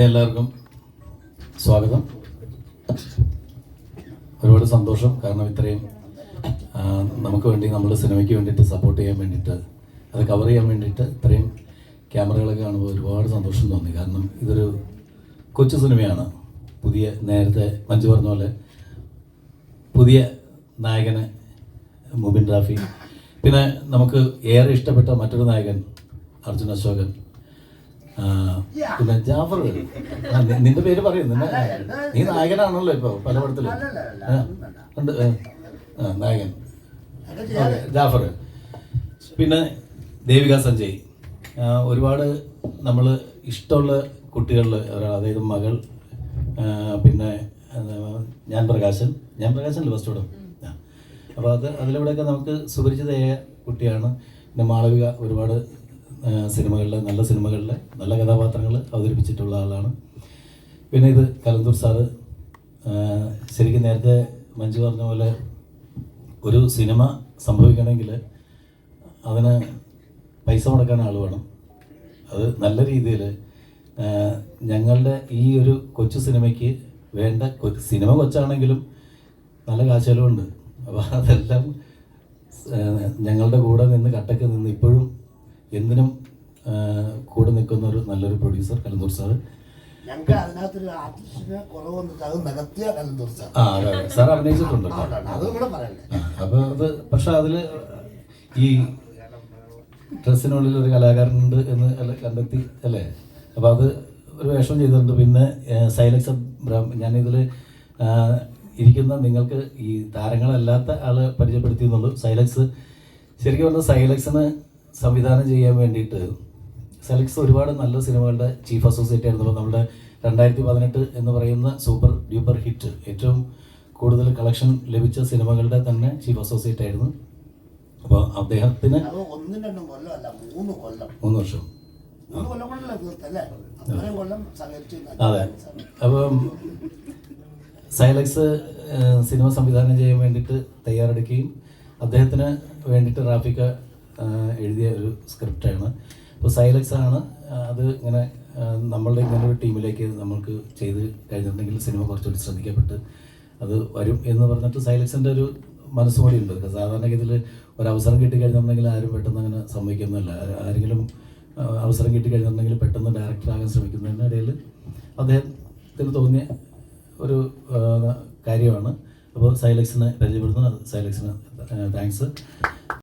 അതെ എല്ലാവർക്കും സ്വാഗതം. ഒരുപാട് സന്തോഷം. കാരണം ഇത്രയും നമുക്ക് വേണ്ടി നമ്മുടെ സിനിമയ്ക്ക് വേണ്ടിയിട്ട് സപ്പോർട്ട് ചെയ്യാൻ വേണ്ടിയിട്ട് അത് കവർ ചെയ്യാൻ വേണ്ടിയിട്ട് ഇത്രയും ക്യാമറകളൊക്കെ കാണുമ്പോൾ ഒരുപാട് സന്തോഷം തോന്നി. കാരണം ഇതൊരു കൊച്ചു സിനിമയാണ്. പുതിയ നേരത്തെ മഞ്ജു പറഞ്ഞ പോലെ പുതിയ നായകന് മുബിൻ റാഫി. പിന്നെ നമുക്ക് ഏറെ ഇഷ്ടപ്പെട്ട മറ്റൊരു നായകൻ അർജുൻ അശോകൻ. പിന്നെ ജാഫർ നിന്റെ പേര് പറയും നിന്നെ. നീ നായകനാണല്ലോ ഇപ്പൊ പല പടത്തിലും ആ, ഉണ്ട് നായകൻ. ജാഫർ. പിന്നെ ദേവിക സഞ്ജയ്. ഒരുപാട് നമ്മൾ ഇഷ്ടമുള്ള കുട്ടികളിൽ ഒരാൾ അതായത് മകൾ പിന്നെ ഞാൻ പ്രകാശൻ. ഞാൻ പ്രകാശനല്ലേ ഫസ്റ്റ് ഇടും? അപ്പോൾ അത് അതിലൂടെയൊക്കെ നമുക്ക് സുപരിചിതയായ കുട്ടിയാണ്. പിന്നെ മാളവിക ഒരുപാട് ആ, സിനിമകളിൽ നല്ല സിനിമകളിൽ നല്ല കഥാപാത്രങ്ങൾ അവതരിപ്പിച്ചിട്ടുള്ള ആളാണ്. പിന്നെ ഇത് കലന്തൂർ സാറ്. ശരിക്കും നേരത്തെ മഞ്ജു പറഞ്ഞ പോലെ ഒരു സിനിമ സംഭവിക്കണമെങ്കിൽ അതിന് പൈസ മുടക്കാൻ ആൾ വേണം. അത് നല്ല രീതിയിൽ ഞങ്ങളുടെ ഈ ഒരു കൊച്ചു സിനിമയ്ക്ക് വേണ്ട സിനിമ കൊച്ചാണെങ്കിലും നല്ല കാശലവുണ്ട് അപ്പോൾ അതെല്ലാം ഞങ്ങളുടെ കൂടെ നിന്ന് കട്ടക്ക് നിന്ന് ഇപ്പോഴും എന്തിനും കൂടെ നിൽക്കുന്ന ഒരു നല്ലൊരു പ്രൊഡ്യൂസർ കലന്തൂർ സാർ ഞങ്ങൾക്ക് അതിനകത്തൊരു ആർട്ടിസ്റ്റിന് കുറവൊന്നും അത് നികത്തിയ കലന്തൂർ സാർ ആ അതെ അതെ. സാർ അഭിനയിച്ചിട്ടുണ്ട്. അതും കൂടെ പറയണ്ടേ? ആ, അപ്പൊ അത് പക്ഷെ അതിൽ ഈ ഡ്രസ്സിനുള്ളിൽ ഒരു കലാകാരനുണ്ട് എന്ന് അല്ല കണ്ടെത്തി അല്ലേ? അപ്പൊ അത് ഒരു വേഷം ചെയ്തിട്ടുണ്ട്. പിന്നെ സൈലക്സ് ഞാൻ ഇതിൽ ഇരിക്കുന്ന നിങ്ങൾക്ക് ഈ താരങ്ങളല്ലാത്ത ആൾ പരിചയപ്പെടുത്തി എന്നുള്ളൂ സൈലക്സ് ശരിക്കും പറഞ്ഞാൽ സൈലക്സിന് സംവിധാനം ചെയ്യാൻ വേണ്ടിയിട്ട് സെലക്സ് ഒരുപാട് നല്ല സിനിമകളുടെ ചീഫ് അസോസിയേറ്റ് ആയിരുന്നു. നമ്മുടെ രണ്ടായിരത്തി പതിനെട്ട് എന്ന് പറയുന്ന സൂപ്പർ ഡ്യൂപ്പർ ഹിറ്റ് ഏറ്റവും കൂടുതൽ കളക്ഷൻ ലഭിച്ച സിനിമകളുടെ തന്നെ ചീഫ് അസോസിയേറ്റ് ആയിരുന്നു. അപ്പോൾ അദ്ദേഹത്തിന് മൂന്ന് വർഷം. അതെ. അപ്പം സൈലക്സ് സിനിമ സംവിധാനം ചെയ്യാൻ വേണ്ടിയിട്ട് തയ്യാറെടുക്കുകയും അദ്ദേഹത്തിന് വേണ്ടിയിട്ട് റാഫിക്ക എഴുതിയ ഒരു സ്ക്രിപ്റ്റാണ്. അപ്പോൾ സൈലക്സ് ആണ് അത് ഇങ്ങനെ നമ്മളുടെ ഇങ്ങനെ ഒരു ടീമിലേക്ക് നമ്മൾക്ക് ചെയ്ത് കഴിഞ്ഞിട്ടുണ്ടെങ്കിൽ സിനിമ കുറച്ചുകൂടി ശ്രദ്ധിക്കപ്പെട്ട് അത് വരും എന്ന് പറഞ്ഞിട്ട് സൈലക്സിന്റെ ഒരു മനസ്സ് കൂടി ഉണ്ട് സാധാരണഗതിയിൽ ഒരു അവസരം കിട്ടിക്കഴിഞ്ഞിട്ടുണ്ടെങ്കിൽ ആരും പെട്ടെന്ന് അങ്ങനെ സംഭവിക്കുന്നില്ല ആരെങ്കിലും അവസരം കിട്ടിക്കഴിഞ്ഞിട്ടുണ്ടെങ്കിൽ പെട്ടെന്ന് ഡയറക്ടറാകാൻ ശ്രമിക്കുന്നതിനിടയിൽ അദ്ദേഹത്തിന് തോന്നിയ ഒരു കാര്യമാണ്. അപ്പോൾ സൈലക്സിനെ പരിചയപ്പെടുത്തുന്നു. സൈലക്സിന് താങ്ക്സ്.